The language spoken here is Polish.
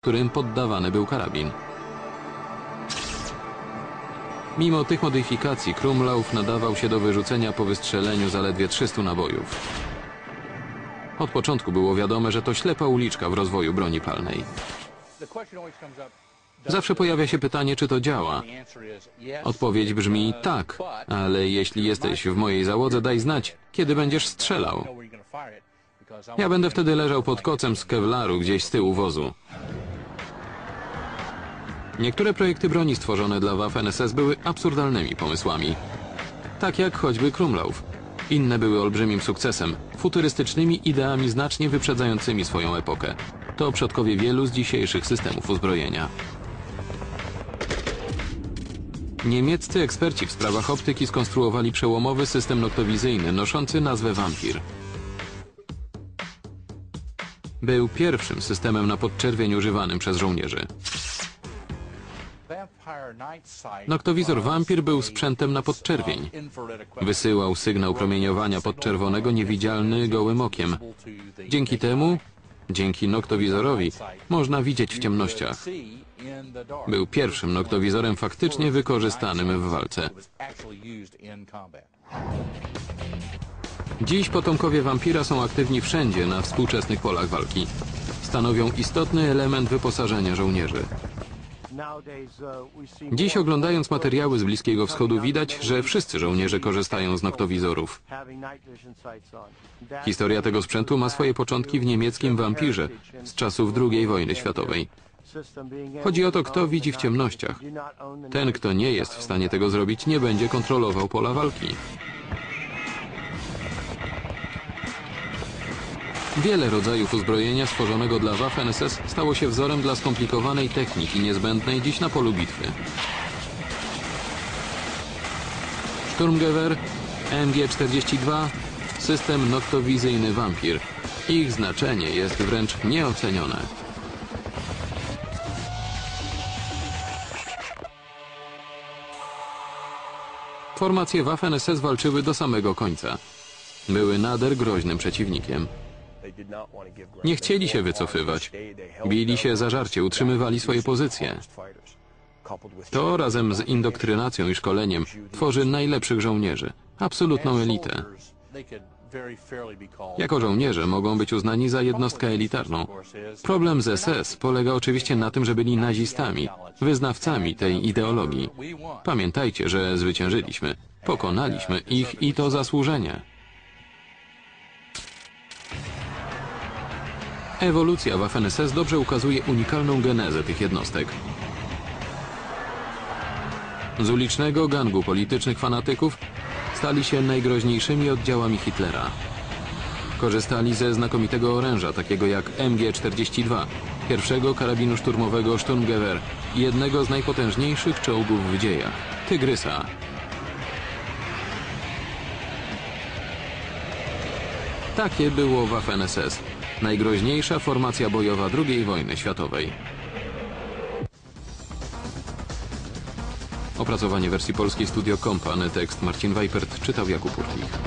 którym poddawany był karabin. Mimo tych modyfikacji Krumlauf nadawał się do wyrzucenia po wystrzeleniu zaledwie 300 nabojów. Od początku było wiadome, że to ślepa uliczka w rozwoju broni palnej. Zawsze pojawia się pytanie, czy to działa. Odpowiedź brzmi tak, ale jeśli jesteś w mojej załodze, daj znać, kiedy będziesz strzelał. Ja będę wtedy leżał pod kocem z kewlaru gdzieś z tyłu wozu. Niektóre projekty broni stworzone dla Waffen-SS były absurdalnymi pomysłami. Tak jak choćby Krumlauf. Inne były olbrzymim sukcesem, futurystycznymi ideami znacznie wyprzedzającymi swoją epokę. To przodkowie wielu z dzisiejszych systemów uzbrojenia. Niemieccy eksperci w sprawach optyki skonstruowali przełomowy system noktowizyjny noszący nazwę Vampir. Był pierwszym systemem na podczerwień używanym przez żołnierzy. Noktowizor Vampir był sprzętem na podczerwień. Wysyłał sygnał promieniowania podczerwonego niewidzialny gołym okiem. Dzięki temu, dzięki noktowizorowi, można widzieć w ciemnościach. Był pierwszym noktowizorem faktycznie wykorzystanym w walce. Dziś potomkowie wampira są aktywni wszędzie na współczesnych polach walki. Stanowią istotny element wyposażenia żołnierzy. Dziś oglądając materiały z Bliskiego Wschodu widać, że wszyscy żołnierze korzystają z noktowizorów. Historia tego sprzętu ma swoje początki w niemieckim wampirze z czasów II wojny światowej. Chodzi o to, kto widzi w ciemnościach. Ten, kto nie jest w stanie tego zrobić, nie będzie kontrolował pola walki. Wiele rodzajów uzbrojenia stworzonego dla Waffen-SS stało się wzorem dla skomplikowanej techniki niezbędnej dziś na polu bitwy. Sturmgewehr, MG-42, system noktowizyjny Vampir. Ich znaczenie jest wręcz nieocenione. Formacje Waffen-SS walczyły do samego końca. Były nader groźnym przeciwnikiem. Nie chcieli się wycofywać. Bili się zażarcie, utrzymywali swoje pozycje. To razem z indoktrynacją i szkoleniem tworzy najlepszych żołnierzy, absolutną elitę. Jako żołnierze mogą być uznani za jednostkę elitarną. Problem z SS polega oczywiście na tym, że byli nazistami, wyznawcami tej ideologii. Pamiętajcie, że zwyciężyliśmy, pokonaliśmy ich i to zasłużenie. Ewolucja Waffen-SS dobrze ukazuje unikalną genezę tych jednostek. Z ulicznego gangu politycznych fanatyków stali się najgroźniejszymi oddziałami Hitlera. Korzystali ze znakomitego oręża, takiego jak MG-42, pierwszego karabinu szturmowego Sturmgewehr i jednego z najpotężniejszych czołgów w dziejach – Tygrysa. Takie było Waffen-SS, najgroźniejsza formacja bojowa II wojny światowej. Opracowanie wersji polskiej Studio Kompany, tekst Marcin Weipert, czytał Jakub Urlich.